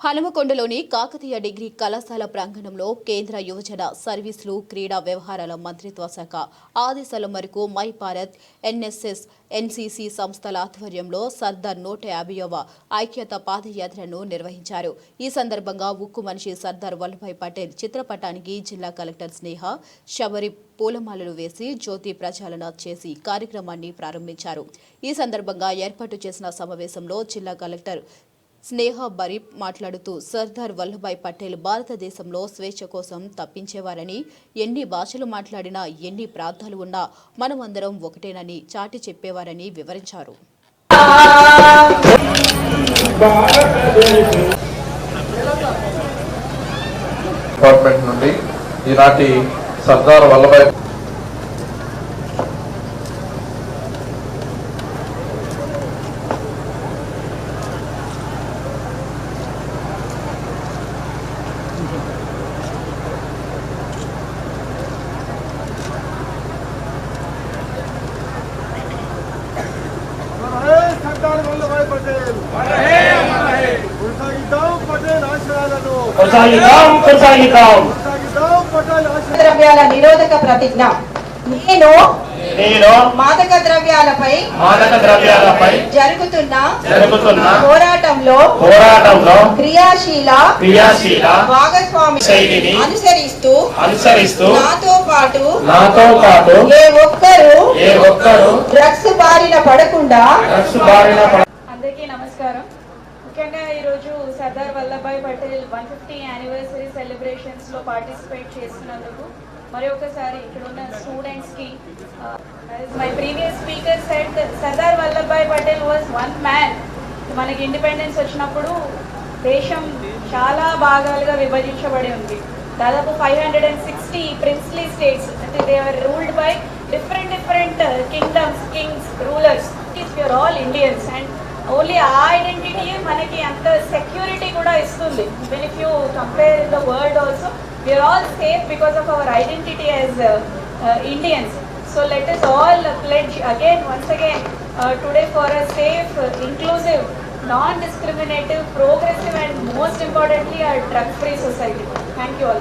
హనుమకొండలోని Kakatiya degree కళాశాల ప్రాంగణంలో కేంద్ర యువజన సర్వీసులు క్రీడా వ్యవహారాల మంత్రిత్వ శాఖ ఆదేశాల మేరకు మై భారత్ ఎన్ఎస్ఎస్ ఎన్సీసీ సంస్థల ఆధ్వర్యంలో సర్దార్ నూట యాభైవ ఐక్యత పాదయాత్రను నిర్వహించారు. ఈ సందర్భంగా ఉక్కు మనిషి సర్దార్ వల్లభాయ్ పటేల్ చిత్రపటానికి జిల్లా కలెక్టర్ స్నేహ శబరి పూలమాలలు వేసి జ్యోతి ప్రచారణ చేసి కార్యక్రమాన్ని ప్రారంభించారు. ఈ సందర్భంగా ఏర్పాటు చేసిన సమావేశంలో జిల్లా కలెక్టర్ స్నేహ బరీప్ మాట్లాడుతూ సర్దార్ వల్లభాయ్ పటేల్ భారతదేశంలో స్వేచ్ఛ కోసం తప్పించేవారని ఎన్ని భాషలు మాట్లాడినా ఎన్ని ప్రాంతాలు ఉన్నా మనమందరం ఒకటేనని చాటి చెప్పేవారని వివరించారు. డిపార్ట్మెంట్ నుండి ఈనాటి సర్దార్ వల్లభాయ్ కొనసాగిద్దాం పటేల్ ఆశయాలను కొనసాగిద్దాం కొనసాగిద్దాం కొనసాగిద్దాం పటేల్ ఆశయాలను ద్రవ్యాల నిరోధక ప్రతిజ్ఞ నేను నేను మాదక ద్రవ్యాలపై మాదక ద్రవ్యాలపై జరుగుతున్న జరుగుతున్న పోరాటంలో పోరాటంలో క్రియాశీల క్రియాశీల భాగస్వామి శైలిని అనుసరిస్తూ అనుసరిస్తూ నాతో పాటు నాతో పాటు ఏ ఒక్కరూ ఏ ఒక్కరు డ్రగ్స్ బారిన పడకుండా డ్రగ్స్ బారిన అందరికీ నమస్కారం. ముఖ్యంగా ఈరోజు Sardar Vallabhbhai Patel one fifty anniversary సెలబ్రేషన్స్లో participate చేస్తున్నందుకు మరి ఒకసారి ఇక్కడ ఉన్న స్టూడెంట్స్కి my previous speaker said Sardar Vallabhbhai Patel was one man మనకి ఇండిపెండెన్స్ వచ్చినప్పుడు దేశం చాలా భాగాలుగా విభజించబడి ఉంది. దాదాపు five hundred and sixty princely states అంటే they are ruled by different different kingdoms kings rulers your all Indians and only ఆ ఐడెంటిటీ మనకి అంత సెక్యూరిటీ కూడా ఇస్తుంది. When if you compare the world also we are all safe because of our identity as Indians so let us all pledge again once again today for a safe inclusive non-discriminative, progressive and most importantly a drug-free society. Thank you all.